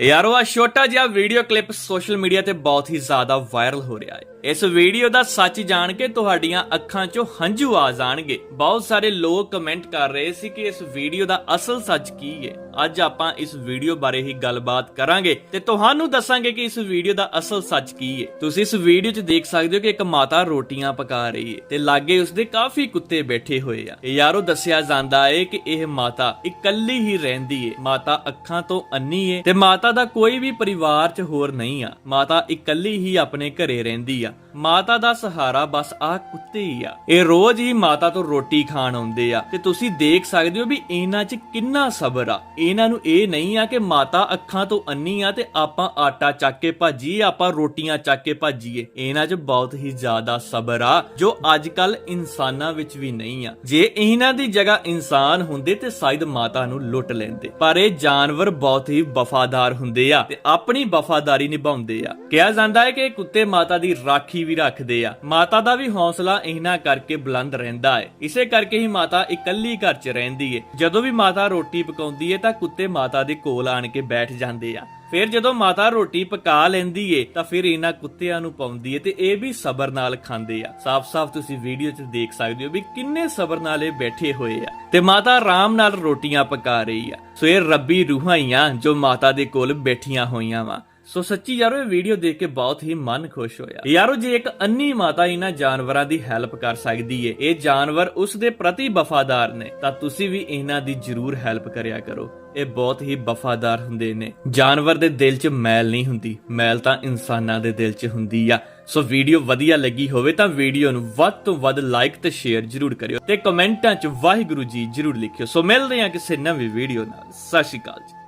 ਯਾਰੋ ਆ ਛੋਟਾ ਜਿਹਾ ਵੀਡੀਓ ਕਲਿੱਪ ਸੋਸ਼ਲ ਮੀਡੀਆ ਤੇ ਬਹੁਤ ਹੀ ਜ਼ਿਆਦਾ ਵਾਇਰਲ ਹੋ ਰਿਹਾ ਹੈ। ਇਸ ਵੀਡੀਓ ਦਾ ਸੱਚ ਜਾਣ ਕੇ ਤੁਹਾਡੀਆਂ ਅੱਖਾਂ 'ਚੋਂ ਹੰਝੂ ਆ ਜਾਣਗੇ। ਬਹੁਤ ਸਾਰੇ ਲੋਕ ਕਮੈਂਟ ਕਰ ਰਹੇ ਸੀ ਕਿ ਇਸ ਵੀਡੀਓ ਦਾ ਅਸਲ ਸੱਚ ਕੀ ਹੈ। ਅੱਜ ਆਪਾਂ ਇਸ ਵੀਡੀਓ ਬਾਰੇ ਹੀ ਗੱਲਬਾਤ ਕਰਾਂਗੇ ਤੇ ਤੁਹਾਨੂੰ ਦੱਸਾਂਗੇ ਕਿ ਇਸ ਵੀਡੀਓ ਦਾ ਅਸਲ ਸੱਚ ਕੀ ਹੈ। ਤੁਸੀਂ ਇਸ ਵੀਡੀਓ 'ਚ ਦੇਖ ਸਕਦੇ ਹੋ ਕਿ ਇੱਕ ਮਾਤਾ ਰੋਟੀਆਂ ਪਕਾ ਰਹੀ ਹੈ ਤੇ ਲਾਗੇ ਉਸਦੇ ਕਾਫੀ ਕੁੱਤੇ ਬੈਠੇ ਹੋਏ ਆ। ਯਾਰੋ, ਦੱਸਿਆ ਜਾਂਦਾ ਹੈ ਕਿ ਇਹ ਮਾਤਾ ਇਕੱਲੀ ਹੀ ਰਹਿੰਦੀ ਹੈ। ਮਾਤਾ ਅੱਖਾਂ ਤੋਂ ਅੰਨੀ ਹੈ ਤੇ ਮਾਤਾ ਦਾ ਕੋਈ ਵੀ ਪਰਿਵਾਰ 'ਚ ਹੋਰ ਨਹੀਂ ਆ। ਮਾਤਾ ਇਕੱਲੀ ਹੀ ਆਪਣੇ ਘਰੇ ਰਹਿੰਦੀ ਆ। ਮਾਤਾ ਦਾ ਸਹਾਰਾ ਬਸ ਆਹ ਕੁੱਤੇ ਹੀ ਆ। ਇਹ ਰੋਜ਼ ਹੀ ਮਾਤਾ ਤੋਂ ਰੋਟੀ ਖਾਣ ਆਉਂਦੇ ਆ। ਤੇ ਤੁਸੀਂ ਦੇਖ ਸਕਦੇ ਹੋ ਵੀ ਇਹਨਾਂ 'ਚ ਕਿੰਨਾ ਸਬਰ ਆ। ਇਹਨਾਂ ਨੂੰ ਇਹ ਨਹੀਂ ਆ ਕਿ ਮਾਤਾ ਅੱਖਾਂ ਤੋਂ ਅੰਨੀ ਆ ਤੇ ਆਪਾਂ ਆਟਾ ਚੱਕ ਕੇ ਭਾਜੀਏ, ਆਪਾਂ ਰੋਟੀਆਂ ਚੱਕ ਕੇ ਭਾਜੀਏ। ਇਹਨਾਂ 'ਚ ਬਹੁਤ ਹੀ ਜ਼ਿਆਦਾ ਸਬਰ ਆ, ਜੋ ਅੱਜ ਕੱਲ ਇਨਸਾਨਾਂ ਵਿੱਚ ਵੀ ਨਹੀਂ ਆ। ਜੇ ਇਹਨਾਂ ਦੀ ਜਗ੍ਹਾ ਇਨਸਾਨ ਹੁੰਦੇ ਤੇ ਸ਼ਾਇਦ ਮਾਤਾ ਨੂੰ ਲੁੱਟ ਲੈਂਦੇ। ਪਰ ਇਹ ਜਾਨਵਰ ਬਹੁਤ ਹੀ ਵਫਾਦਾਰ ਹੁੰਦੇ ਆ ਤੇ ਆਪਣੀ ਵਫਾਦਾਰੀ ਨਿਭਾਉਂਦੇ ਆ। ਕਿਹਾ ਜਾਂਦਾ ਹੈ ਕਿ ਕੁੱਤੇ ਮਾਤਾ ਦੀ ਰਾਖੀ ਵੀ ਰੱਖਦੇ ਆ। ਮਾਤਾ ਦਾ ਵੀ ਹੌਸਲਾ ਇਹਨਾਂ ਕਰਕੇ ਬੁਲੰਦ ਰਹਿੰਦਾ ਹੈ। ਇਸੇ ਕਰਕੇ ਹੀ ਮਾਤਾ ਇਕੱਲੀ ਘਰ 'ਚ ਰਹਿੰਦੀ ਏ। ਜਦੋਂ ਵੀ ਮਾਤਾ ਰੋਟੀ ਪਕਾਉਂਦੀ ਏ ਤਾਂ ਕੁੱਤੇ ਮਾਤਾ ਦੇ ਕੋਲ ਆਣ ਕੇ ਬੈਠ ਜਾਂਦੇ ਆ। ਫਿਰ ਜਦੋਂ ਮਾਤਾ ਰੋਟੀ ਪਕਾ ਲੈਂਦੀ ਏ, ਤਾਂ ਫਿਰ ਇਹਨਾਂ ਕੁੱਤਿਆਂ ਨੂੰ ਪਾਉਂਦੀ ਏ ਤੇ ਇਹ ਵੀ ਸਬਰ ਨਾਲ ਖਾਂਦੇ ਆ। ਸਾਫ਼-ਸਾਫ਼ ਤੁਸੀਂ ਵੀਡੀਓ 'ਚ ਦੇਖ ਸਕਦੇ ਹੋ ਵੀ ਕਿੰਨੇ ਸਬਰ ਨਾਲ ਇਹ ਬੈਠੇ ਹੋਏ ਆ। ਤੇ ਮਾਤਾ ਆਰਾਮ ਨਾਲ ਰੋਟੀਆਂ ਪਕਾ ਰਹੀ ਆ। ਸੋ ਇਹ ਰੱਬੀ ਰੂਹਾਂ ਹੀ ਆ ਜੋ ਮਾਤਾ ਦੇ ਕੋਲ ਬੈਠੀਆਂ ਹੋਈਆਂ ਵਾ। ਸੋ ਸੱਚੀ ਯਾਰੋ, ਇਹ ਵੀਡੀਓ ਦੇਖ ਕੇ ਬਹੁਤ ਹੀ ਮਨ ਖੁਸ਼ ਹੋਇਆ। ਯਾਰੋ, ਜੇ ਇੱਕ ਅੰਨੀ ਮਾਤਾ ਇਹਨਾਂ ਜਾਨਵਰਾਂ ਦੀ ਹੈਲਪ ਕਰ ਸਕਦੀ ਏ, ਇਹ ਜਾਨਵਰ ਉਸ ਦੇ ਪ੍ਰਤੀ ਵਫਾਦਾਰ ਨੇ, ਤਾਂ ਤੁਸੀਂ ਵੀ ਇਹਨਾਂ ਦੀ ਜ਼ਰੂਰ ਹੈਲਪ ਕਰਿਆ ਕਰੋ। ਇਹ ਬਹੁਤ ਹੀ ਵਫਾਦਾਰ ਹੁੰਦੇ ਨੇ। ਜਾਨਵਰ ਦੇ ਦਿਲ 'ਚ ਮੈਲ ਨਹੀਂ ਹੁੰਦੀ। ਮੈਲ ਤਾਂ ਇਨਸਾਨਾਂ ਦੇ ਦਿਲ 'ਚ ਹੁੰਦੀ ਆ। ਸੋ ਵੀਡੀਓ ਵਧੀਆ ਲੱਗੀ ਹੋਵੇ ਤਾਂ ਵੀਡੀਓ ਨੂੰ ਵੱਧ ਤੋਂ ਵੱਧ ਲਾਈਕ ਤੇ ਸ਼ੇਅਰ ਜ਼ਰੂਰ ਕਰਿਓ ਤੇ ਕਮੈਂਟਾਂ 'ਚ ਵਾਹਿਗੁਰੂ ਜੀ ਜ਼ਰੂਰ ਲਿਖਿਓ। ਸੋ ਮਿਲਦੇ ਹਾਂ ਕਿਸੇ ਨਵੀਂ ਵੀਡੀਓ ਨਾਲ। ਸਤਿ ਸ਼੍ਰੀ ਅਕਾਲ ਜੀ।